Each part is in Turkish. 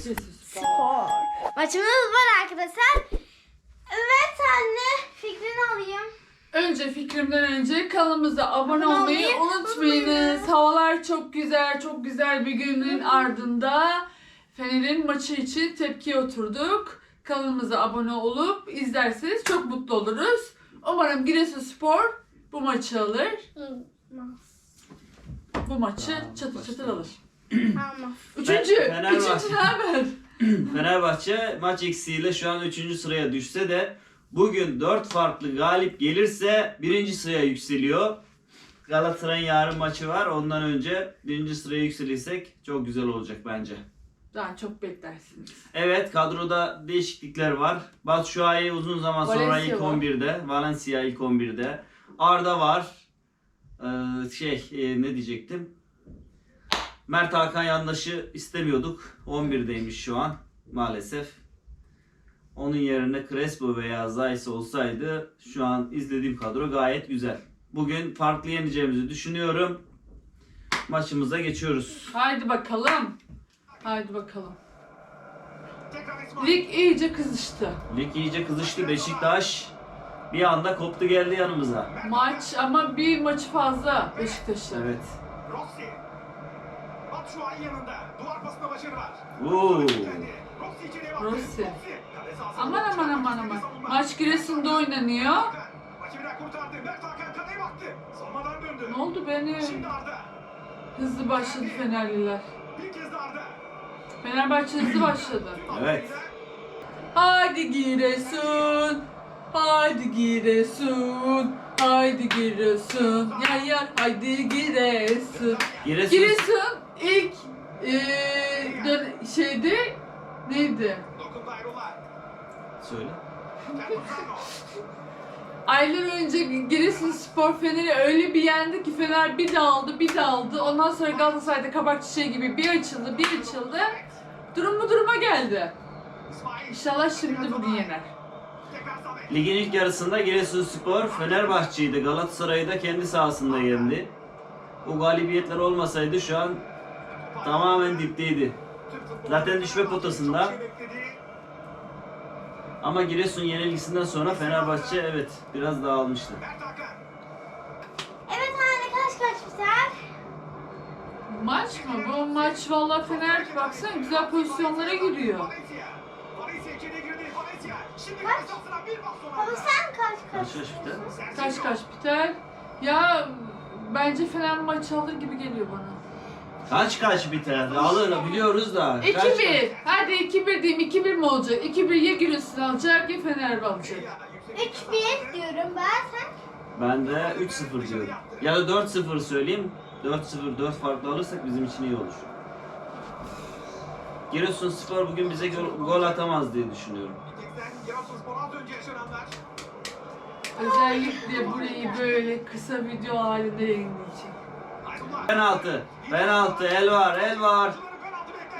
Spor. Maçımız var arkadaşlar. Evet anne fikrini alayım. Önce fikrimden önce kanalımıza abone olmayı unutmayınız. unutmayın. Havalar çok güzel, çok güzel bir günün ardında Fener'in maçı için tepkiye oturduk. Kanalımıza abone olup izlerseniz çok mutlu oluruz. Umarım Giresunspor bu maçı alır. Bu maçı çatır çatır alır. Üçüncü, Fenerbahçe. üçüncü haber? Fenerbahçe maç eksiğiyle şu an 3. sıraya düşse de bugün 4 farklı galip gelirse 1. sıraya yükseliyor. Galatasaray'ın yarın maçı var. Ondan önce 1. sıraya yükselirsek çok güzel olacak bence. Daha çok beklersiniz. Evet kadroda değişiklikler var. Batshuayi uzun zaman sonra Valencia ilk var. 11'de. Valencia ilk 11'de. Arda var. Ee, şey e, ne diyecektim? Mert Hakan yandaşı istemiyorduk. 11'deymiş şu an maalesef. Onun yerine Crespo veya Zayis olsaydı şu an izlediğim kadro gayet güzel. Bugün farklı yeneceğimizi düşünüyorum. Maçımıza geçiyoruz. Haydi bakalım. Haydi bakalım. Lig iyice kızıştı. Lig iyice kızıştı. Beşiktaş bir anda koptu geldi yanımıza. Maç ama bir maçı fazla Beşiktaş'ın. Evet. Rossi. Batshuayi yanında. Duvar pasında başarı var. Oo. Rossi Aman aman aman aman. Maç Giresun'da oynanıyor. Maçı biraz kurtardı. Mert Hakan kaleye baktı. Savunmadan döndü. Ne oldu benim? Şimdi Arda. Hızlı başladı Fenerliler. Bir kez de Arda. Fenerbahçe hızlı başladı. Evet. Haydi Giresun. Haydi Giresun. Haydi Giresun. Ya ya haydi Giresun. Giresun. Giresun ilk dön- şeyde neydi? Söyle. Aylar önce Giresun Spor Fener'i öyle bir yendi ki Fener bir daldı bir daldı. Ondan sonra Galatasaray'da kabak çiçeği gibi bir açıldı bir açıldı. Durum bu duruma geldi. İnşallah şimdi bugün yener. Ligin ilk yarısında Giresunspor Fenerbahçe'yi de Galatasaray'ı da kendi sahasında yendi. O galibiyetler olmasaydı şu an tamamen dipteydi. Zaten düşme potasında. Ama Giresun yenilgisinden sonra Fenerbahçe evet biraz dağılmıştı. Evet anne kaç kaç biter? Maç mı? Bu maç valla Fener baksana güzel pozisyonlara giriyor. Kaç? Baba sen kaç kaç? Kaç kaç biter? Kaç kaç biter? Ya bence Fener maçı alır gibi geliyor bana. Kaç kaç biter? Alır biliyoruz da. Kaç 2-1. Hadi 2-1 diyeyim. 2-1 mi olacak? 2-1 ya Giresun alacak ya Fener alacak. 3-1 diyorum ben sen. Ben de 3-0 diyorum. Ya da 4-0 söyleyeyim. 4-0 4 farklı alırsak bizim için iyi olur. Giresunspor bugün bize gol, gol atamaz diye düşünüyorum. Özellikle burayı böyle kısa video halinde yayınlayacağım. Penaltı. Penaltı. El var. El var.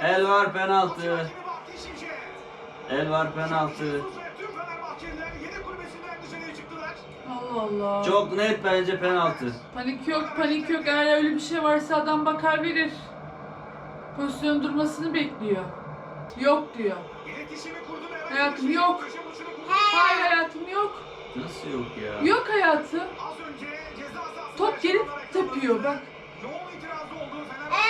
El var penaltı. El var penaltı. Allah Allah. Çok net bence penaltı. Panik yok, panik yok. Eğer öyle bir şey varsa adam bakar verir. Pozisyon durmasını bekliyor. Yok diyor. Hayatım yok. Hayır hayatım yok. Nasıl yok ya? Yok hayatım. Top geri tepiyor bak. Yoğun itirazı oldu Ee, Fenerbahçe.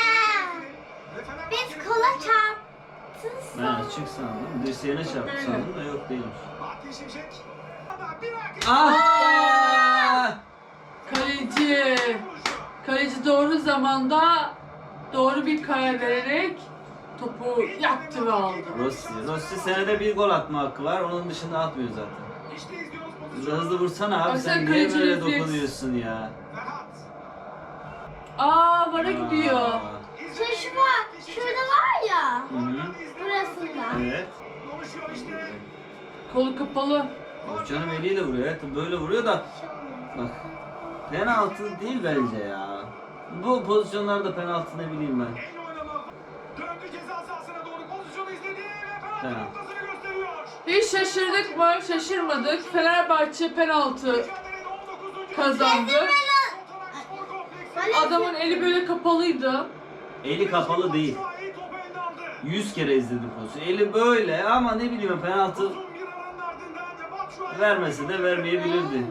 Ve Fenerbahçe'nin Biz kola çarptın Ben açık sandım. Dirseğine çarptı sandım da yok değilmiş. Fatih Şimşek. Bir Ah! Kaleci. Kaleci doğru zamanda doğru bir karar vererek topu yaktı ve aldı. Rossi. Rossi senede bir gol atma hakkı var. Onun dışında atmıyor zaten. İşte izliyoruz Hızlı pozisyonu. hızlı vursana abi Baksana sen niye kaleci böyle refleks. dokunuyorsun ya? Aa vara gidiyor. Şey var. Şurada var ya. Hı hı. Burasında. Evet. Kolu kapalı. Yok canım eliyle vuruyor. Evet böyle vuruyor da bak penaltı değil bence ya. Bu pozisyonlarda penaltı ne bileyim ben. El oynama. Döndü ceza sahasına doğru pozisyonu izledi ve penaltı Evet. noktasını gösteriyor. Hiç şaşırdık mı? Şaşırmadık. Fenerbahçe penaltı Mücadelenin 19. kazandı. Adamın eli böyle kapalıydı. Eli kapalı değil. Batshuayi topu elde aldı. 100 kere izledim pozisyonu. Eli böyle ama ne bileyim penaltı Batshuayi. vermese de vermeyebilirdi.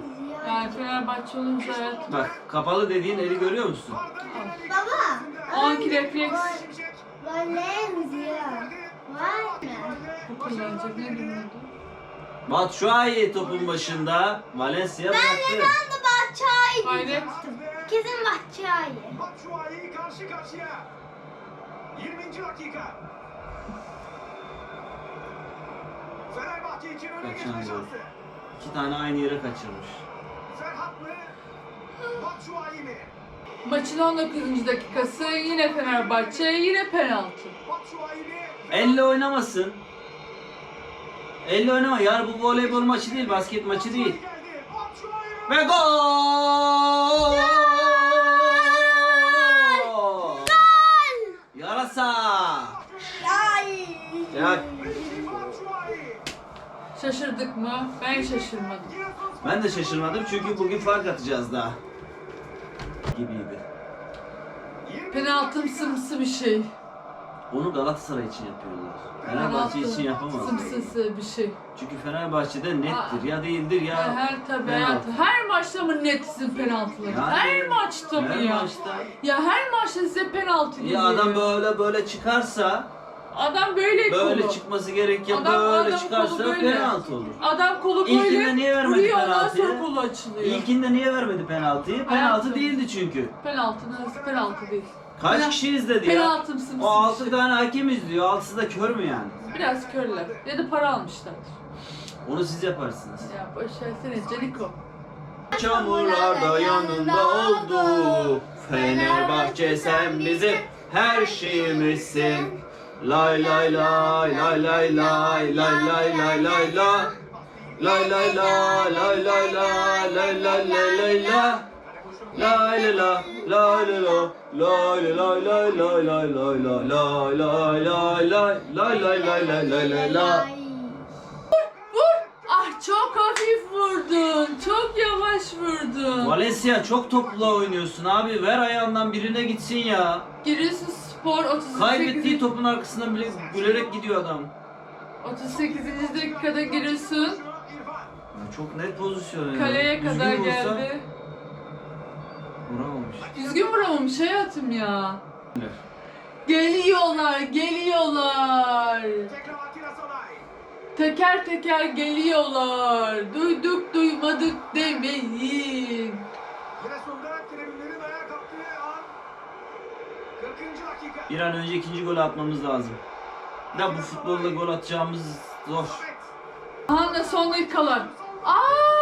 Yani Fenerbahçe olunca evet. Bak kapalı dediğin eli görüyor musun? Baba. O anki refleks. Batshuayi topun başında. Valencia bıraktı. Ben de Bahçay Hayret. Kesin Bahçay. Batshuayi karşı karşıya. 20. dakika. Fenerbahçe için öne Kaçan geçme gol. şansı. İki tane aynı yere kaçırmış. Ferhat mı? Batshuayi mi? Maçın 19. dakikası yine Fenerbahçe yine penaltı. Batshuayi mi? Elle oynamasın. Elle oynama. Yar bu voleybol maçı değil, basket maçı değil. Geldi. Batshuayi? Ve gol! Ya Batshuayi. Şaşırdık mı? Ben şaşırmadım. ben de şaşırmadım çünkü bugün fark atacağız daha. Gibiydi. Penaltım sımsı bir şey. Onu Galatasaray için yapıyorlar. Fenerbahçe için yapamaz. Sımsısı bir şey. Çünkü Fenerbahçe'de nettir ya değildir ya. Her tabi penaltı. hayatım. Her maçta mı net sizin penaltıları? Yani- her maçta mı Her ya? maçta. Ya her maçta size penaltı geliyor. Ya adam böyle böyle çıkarsa, Adam böyle, böyle kolu. çıkması gereken Adam- böyle adam çıkarsa kolu böyle. penaltı olur. Adam kolu İlkinde böyle niye vermedi vuruyor ondan penaltıyı? sonra kolu açılıyor. İlkinde niye vermedi penaltıyı? Penaltı Hayatım. değildi çünkü. Penaltı nasıl penaltı değil. Kaç Penal- kişi izledi ya? Penaltım sımsıkı. O 6 tane hakem izliyor. Altısı da kör mü yani? Biraz körler. Ya da para almışlar. Onu siz yaparsınız. Ya boş versene Caniko. Çamurlarda yanında oldu. Fenerbahçe sen bizim her şeyimizsin. Lay lay lay lay lay lay lay lay lay lay la. Lay lay lay lay lay lay lay lay lay lay la. Vur! Ah çok hafif vurdun. Çok yavaş vurdun. Valencia çok topla oynuyorsun abi. Ver ayağından birine gitsin ya. Giresun Spor 38. Kaybettiği topun arkasından bile gülerek gidiyor adam. 38. dakikada Giresun Ya Çok net pozisyon kaleye Düzgün kadar vursa geldi. Vuramamış. Düzgün vuramamış hayatım ya. Geliyorlar, geliyorlar. Teker teker geliyorlar. Duyduk duymadık demeyin. Giresun'da tribünlerin ayağa kalktığı an 40. dakika. Bir an önce ikinci golü atmamız lazım. Da bu futbolda gol atacağımız zor. Aha da son dakikalar. Aa!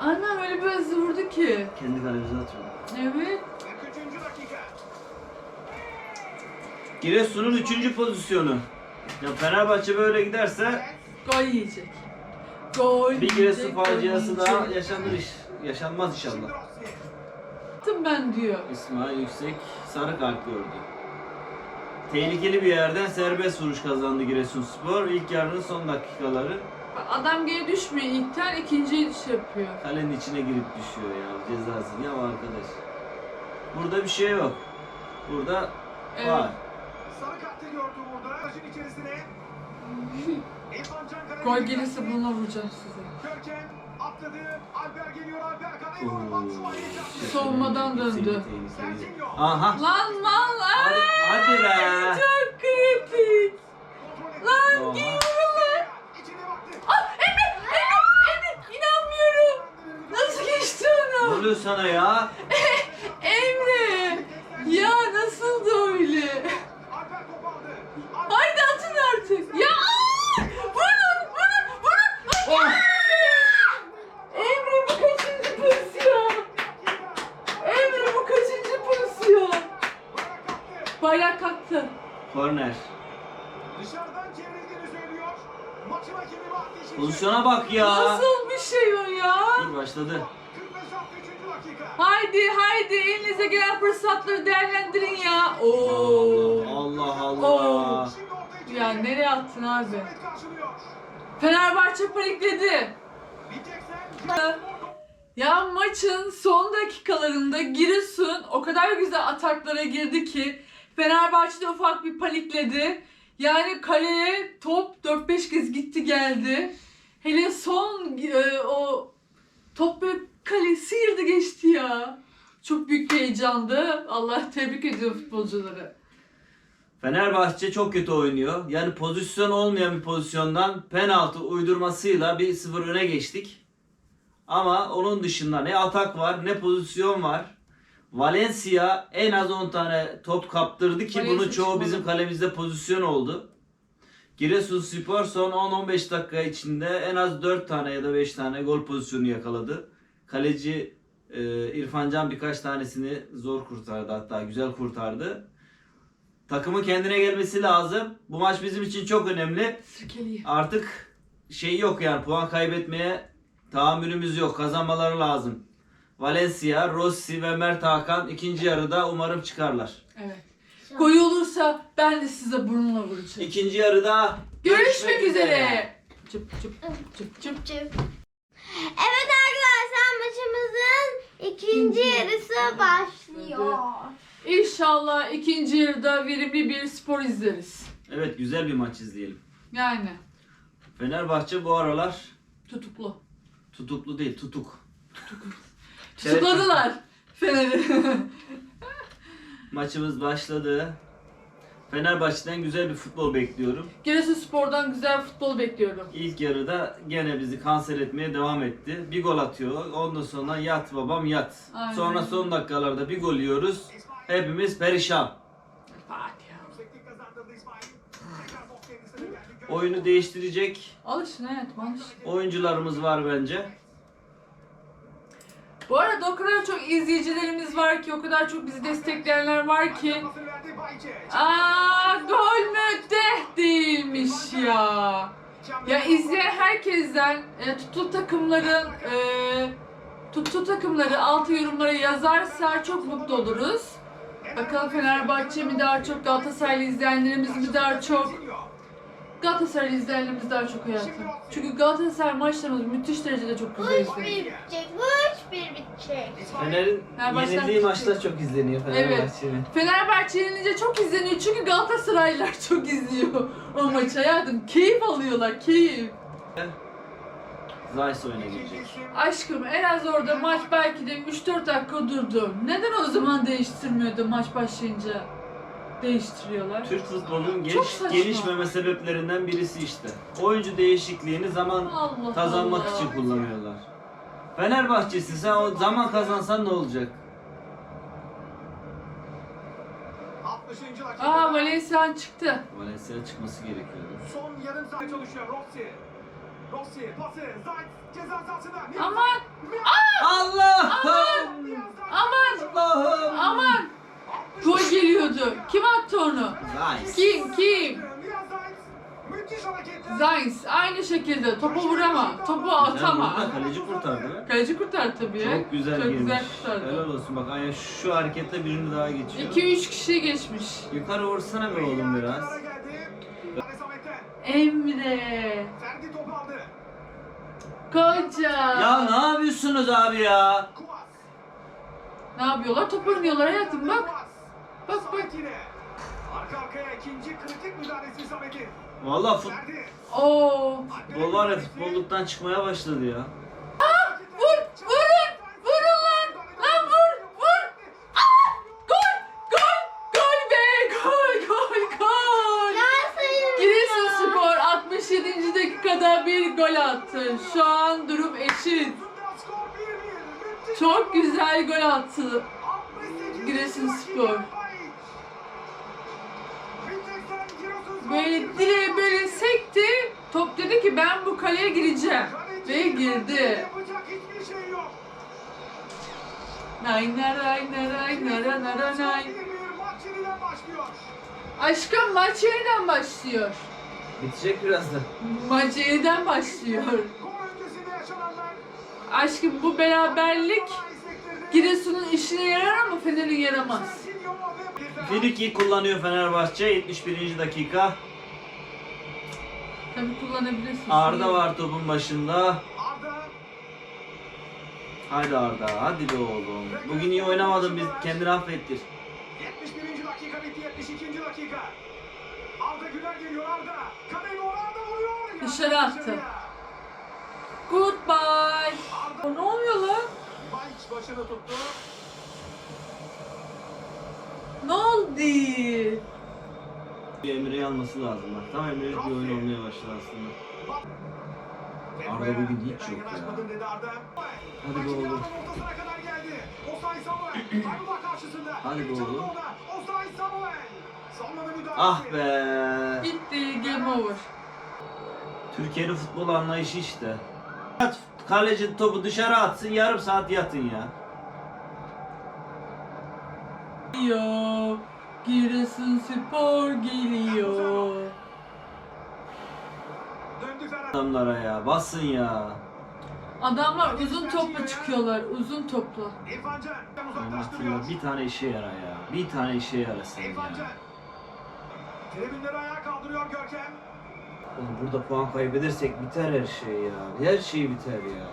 Annem öyle bir hızlı vurdu ki. Kendi kalemize atıyordu. Evet. 43. dakika. Giresun'un üçüncü pozisyonu. Ya Fenerbahçe böyle giderse Gol yiyecek. Gol bir Giresun yiyecek, gol faciası daha yiyecek. yaşanır iş. Yaşanmaz inşallah. Attım ben diyor. İsmail Yüksek sarı kart gördü. Tehlikeli bir yerden serbest vuruş kazandı Giresunspor. İlk yarının son dakikaları Adam geri düşmüyor ilkten ikinciyi şey yapıyor. kalenin içine girip düşüyor ya cezası. Ya arkadaş. Burada bir şey yok. Burada Evet. var. Sarı kartı gördü burada. Aracın içerisine. İrfan Can Kara. Gol gelirse bununla vuracağım size. Görkem atladı. Alper geliyor. Alper kaleye Oo. doğru. Batshuayi çarptı. Savunmadan döndü. Aha. Lan lan lan. Hadi, hadi be. Çok kritik. Kontrol etti. Lan Oha. giyiyorum lan. İçine baktı. Ah Emre Emre Emre inanmıyorum. Nasıl geçti Ne onu? Oluyor sana ya? Emre. Ya öyle? Alper kopardı. Alper Haydi atın artık. Ya aa! vurun vurun vurun. Oh! Emre bu kaçıncı pozisyon? Emre bu kaçıncı pozisyon? Bayrak kalktı. Korner. Dışarıdan çevrildiğini söylüyor. Maçın hakemi Şimşek. Pozisyona bak ya. Nasıl bir şey o ya? Dur başladı. 45 63. dakika. Haydi haydi elinize gelen fırsatları değerlendirin ya. Oo. Allah Allah. Oo. Ya nereye attın abi? Fenerbahçe panikledi. Ya maçın son dakikalarında Giresun o kadar güzel ataklara girdi ki Fenerbahçe'de ufak bir panikledi. Yani kaleye top 4-5 kez gitti geldi. Hele son e, o top böyle kale sıyırdı geçti ya. Çok büyük bir heyecandı. Allah tebrik ediyor futbolcuları. Fenerbahçe çok kötü oynuyor. Yani pozisyon olmayan bir pozisyondan penaltı uydurmasıyla 1-0 öne geçtik. Ama onun dışında ne atak var ne pozisyon var. Valencia en az 10 tane top kaptırdı ki Valencia bunun çoğu çıkmadı. bizim kalemizde pozisyon oldu. Giresunspor son 10-15 dakika içinde en az 4 tane ya da 5 tane gol pozisyonu yakaladı. Kaleci e, İrfan Can birkaç tanesini zor kurtardı hatta güzel kurtardı. Takımın kendine gelmesi lazım. Bu maç bizim için çok önemli. Sirkeli. Artık şey yok yani puan kaybetmeye tahammülümüz yok. Kazanmaları lazım. Valencia, Rossi ve Mert Hakan ikinci yarıda umarım çıkarlar. Evet. Gol olursa ben de size burnuna vuracağım. İkinci yarıda Görüşmek üzere. Çıp çıp çıp çıp. Cıp. Evet ikinci yarısı başlıyor. İnşallah ikinci yarıda verimli bir spor izleriz. Evet güzel bir maç izleyelim. Yani Fenerbahçe bu aralar tutuklu. tutuklu değil tutuk. Tutukladılar Fener'i. Maçımız başladı. Fenerbahçe'den güzel bir futbol bekliyorum. Giresunspor'dan güzel futbol bekliyorum. İlk yarıda gene bizi kanser etmeye devam etti. Bir gol atıyor. Ondan sonra yat babam yat. Aynen. Sonra son dakikalarda bir gol yiyoruz. Hepimiz perişan. Fatiha. Oyunu değiştirecek Alışın hayatım alışın. oyuncularımız var bence. Bu arada o kadar çok izleyicilerimiz var ki, o kadar çok bizi destekleyenler var ki. Aa gol mü de değilmiş ya. Ya izleyen herkesten e, tuttu takımların e, tuttu takımları altı yorumlara yazarsa çok mutlu oluruz. Bakalım Fenerbahçe mi daha çok Galatasaraylı izleyenlerimiz mi daha çok Galatasaray izleyenlerimiz daha çok hayatım. Çünkü Galatasaray maçlarımız müthiş derecede çok güzel Üç izleniyor. bir bitecek. Üç bir bitecek. Fener'in baştan yenildiği maçlar çok izleniyor Fenerbahçe'nin. Fenerbahçe yenilince çok izleniyor çünkü Galatasaraylılar çok izliyor o maçı hayatım. Keyif alıyorlar, keyif. Zayis oyuna girecek. Aşkım en az orada maç belki de 3-4 dakika durdu. Neden o zaman değiştirmiyordu maç başlayınca? Değiştiriyorlar. Türk futbolunun geliş, saçma. gelişmeme sebeplerinden birisi işte. Oyuncu değişikliğini zaman Allah kazanmak Allah. için kullanıyorlar. Fenerbahçe'si sen o zaman kazansan ne olacak? 60. dakika. Aa Valencia çıktı. Valencia çıkması gerekiyordu. Son yarım saat çalışıyor Rossi. Rossi pası. Zayt ceza sahasında. Aman Allah'ım! aman Allah'ım! aman. Gol geliyordu. Kim attı onu? Zayis. Kim kim? Zaynz aynı şekilde topu vurama, topu atama. vurdu, Kaleci kurtardı. Kaleci kurtardı tabii. Çok güzel Çok girmiş. güzel kurtardı. Helal olsun bak Aya şu hareketle birini daha geçiyor. 2-3 kişi geçmiş. Yukarı vursana be oğlum biraz. Emre. Ferdi topu aldı. Koca. Ya ne yapıyorsunuz abi ya? Ne yapıyorlar? Top oynuyorlar hayatım bak. Bak, bak. Yine. Arka arkaya ikinci kritik müdahalesi Samet'in. Vallahi fut-. Oo. futbol var ya futbolluktan çıkmaya başladı ya. Vur! Vurun! Vurun lan! Lan vur! Vur! Gol! Gol! Gol be! Gol! Gol! Gol! Giresunspor 67. dakikada bir gol attı. Şu an durum eşit. Skor 1-1. Müthiş Çok güzel gol attı. 68. Giresunspor. Böyle direğe böyle sekti. Top dedi ki ben bu kaleye gireceğim. Ve girdi. Nay naray naray nara nara nay. 1-1 maç yeniden başlıyor. Aşkım maç yeniden başlıyor. Bitecek birazdan. Maç yeniden başlıyor. Aşkım bu beraberlik Giresun'un işine yarar ama Fener'in yaramaz. Friki kullanıyor Fenerbahçe 71. dakika. Tabii kullanabilirsin. Arda var topun başında. Arda Haydi Arda hadi be oğlum. Bugün iyi oynamadın biz kendini affettir. 71. dakika bitti. 72. dakika. Arda Güler geliyor Arda. Kaleye doğru Arda vuruyor. Dışarı attı. Goodbye. O ne oluyor lan? Bayiç başını tuttu. Ne oldu? Bir Emre'yi alması lazım bak. Tam Emre'lik bir oyun olmaya başladı aslında. Arda bugün hiç yok ya. Hadi be oğlum. Hadi be oğlum. Ah be. Bitti. Game over. Türkiye'nin futbol anlayışı işte. Kaleci topu dışarı atsın yarım saat yatın ya. Geliyor. Giresun Spor geliyor. Adamlara ya basın ya. Adamlar uzun topla çıkıyorlar. Uzun topla. İrfan Can. Uzaklaştırıyor. bir tane işe yara ya. Bir tane işe yarasın İrfan Can. ya. Tribünleri ayağa kaldırıyor Görkem. Oğlum burada puan kaybedersek biter her şey ya. Her şey biter ya.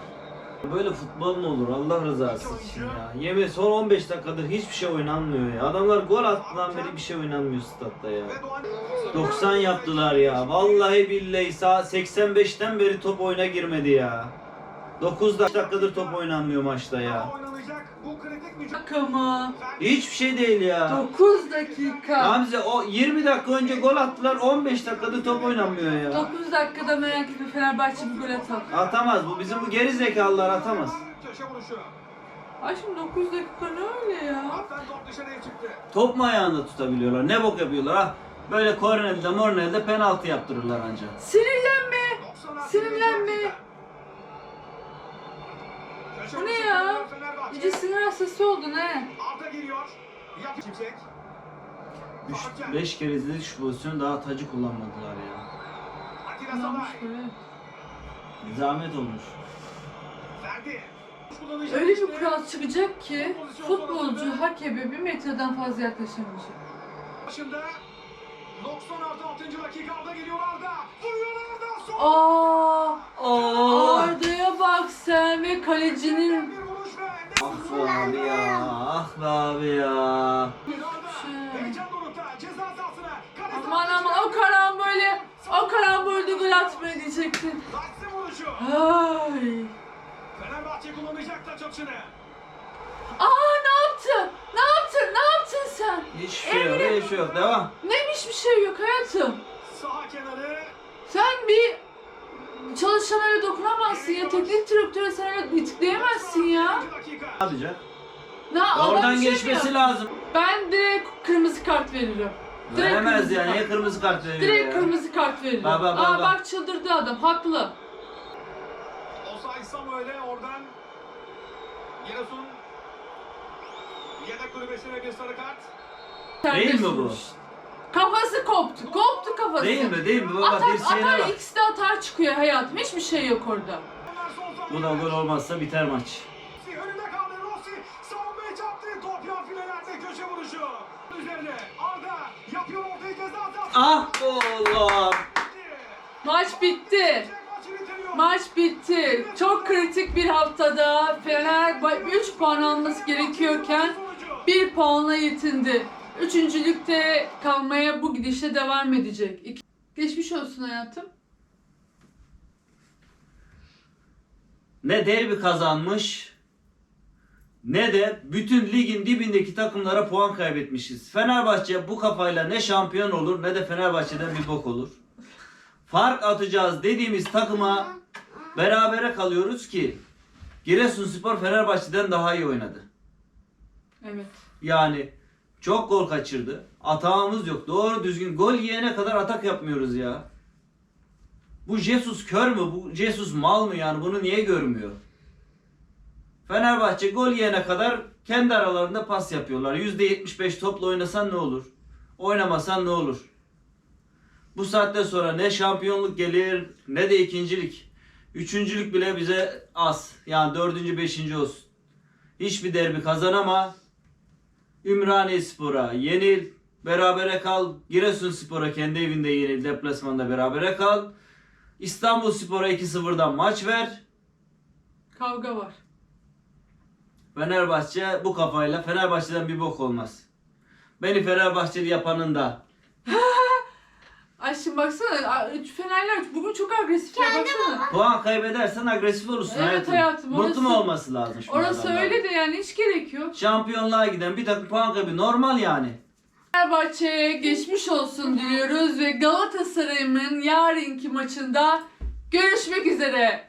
Böyle futbol mu olur Allah rızası için ya. Yemin son 15 dakikadır hiçbir şey oynanmıyor ya. Adamlar gol attıdan beri bir şey oynanmıyor statta ya. Ve Doğan. 90 yaptılar ya. Vallahi billahi sağ 85'ten beri top oyuna girmedi ya. 9 dakikadır top oynanmıyor maçta ya. Oynanacak bu kritik mücadele. Takımı. Hiçbir şey değil ya. 9 dakika. Hamze o 20 dakika önce gol attılar 15 dakikadır top oynanmıyor ya. 9 dakikada merak etme Fenerbahçe bir gol atar. Atamaz bu bizim bu geri zekalılar atamaz. Köşe vuruşu. Ay şimdi 9 dakika ne öyle ya? Top dışarıya çıktı. Top mu ayağında tutabiliyorlar? Ne bok yapıyorlar ha? Böyle kornelde mornelde penaltı yaptırırlar anca. Sinirlenme. 90 artı Sinirlenme. Bu ne ya? İyice sinir hastası oldun he. Arda geliyor. Yap. Fatih. 5 kere izledik şu pozisyonu daha tacı kullanmadılar ya. Atilla Yanlış böyle. Zahmet olmuş. Verdi. Kullanacak Öyle işte. bir kural çıkacak ki futbolcu hakeme bir metreden fazla yaklaşamayacak. Başında 90 artı 6. dakika Arda geliyor Arda. Vuruyor Arda. Son. Aa. Arda'ya bak sen ve kalecinin Bir vuruş ve Ah be abi ya. Ah be abi ya. Arda. Şey. Heyecan dorukta. Ceza sahasına. Aman aman o karambole o karambolde gol atmaya diyecektin. Laksın vuruşu. Ay. Fenerbahçe kullanacak taç atışını. Aa ne yaptın? Ne yaptın? Ne yaptın sen? Hiçbir şey yok, hiçbir şey yok. Devam. Neymiş bir şey yok hayatım. Saha kenarı. Sen bir çalışana öyle dokunamazsın ya. Teknik direktöre sen öyle itikleyemezsin ya. 90. dakika. Ne yapacak? Ne Oradan şey geçmesi yap- lazım. Ben direkt kırmızı kart veririm. Direkt Veremez kırmızı ya. kart. Niye kırmızı kart veriyor Direkt ya? kırmızı kart veririm. Bak, bak, bak, Aa bak. bak çıldırdı adam. Haklı. Osay Samuel'e oradan Giresun yedek kulübesine bir sarı kart. Değil mi bu? Kafası koptu. Koptu kafası. Değil mi? Değil mi? Baba Atar, dirseğine atar bak. ikisi de atar çıkıyor hayatım. Hiçbir şey yok orada. Onlar son Bu da gol olmazsa biter maç. Önünde kaldı Rossi savunmaya çarptı top yan filelerde köşe vuruşu üzerine Arda yapıyor ortayı ceza sahası Ah oğlum. Maç bitti. Maç bitti. Çok kritik bir haftada Fener 3 puan alması gerekiyorken 1 puanla yetindi. Üçüncülükte kalmaya bu gidişle devam edecek. İki- Geçmiş olsun hayatım. Ne derbi kazanmış ne de bütün ligin dibindeki takımlara puan kaybetmişiz. Fenerbahçe bu kafayla ne şampiyon olur ne de Fenerbahçe'den bir bok olur. Fark atacağız dediğimiz takıma berabere kalıyoruz ki Giresunspor Fenerbahçe'den daha iyi oynadı. Yani çok gol kaçırdı. Atağımız yok. Doğru düzgün gol yiyene kadar atak yapmıyoruz ya. Bu Jesus kör mü? Bu Jesus mal mı yani? Bunu niye görmüyor? Fenerbahçe gol yiyene kadar kendi aralarında pas yapıyorlar. %75 topla oynasan ne olur? Oynamasan ne olur? Bu saatten sonra ne şampiyonluk gelir ne de ikincilik. Üçüncülük bile bize az. Yani dördüncü, beşinci olsun. Hiçbir derbi kazanama. Ümraniye Spor'a yenil. Berabere kal. Giresun Spor'a kendi evinde yenil. Deplasmanda berabere kal. İstanbul Spor'a 2-0'dan maç ver. Kavga var. Fenerbahçe bu kafayla Fenerbahçe'den bir bok olmaz. Beni Fenerbahçeli yapanın da. Ay şimdi baksana Fenerler bugün çok agresifler baksana. Puan kaybedersen agresif olursun Evet hayatım, Mutlu orası- mu olması lazım şimdi Orası adamların? öyle de yani hiç gerek yok. Şampiyonluğa giden bir takım puan kaybı normal yani. Fenerbahçe'ye geçmiş olsun diliyoruz ve Galatasaray'ın yarınki maçında görüşmek üzere.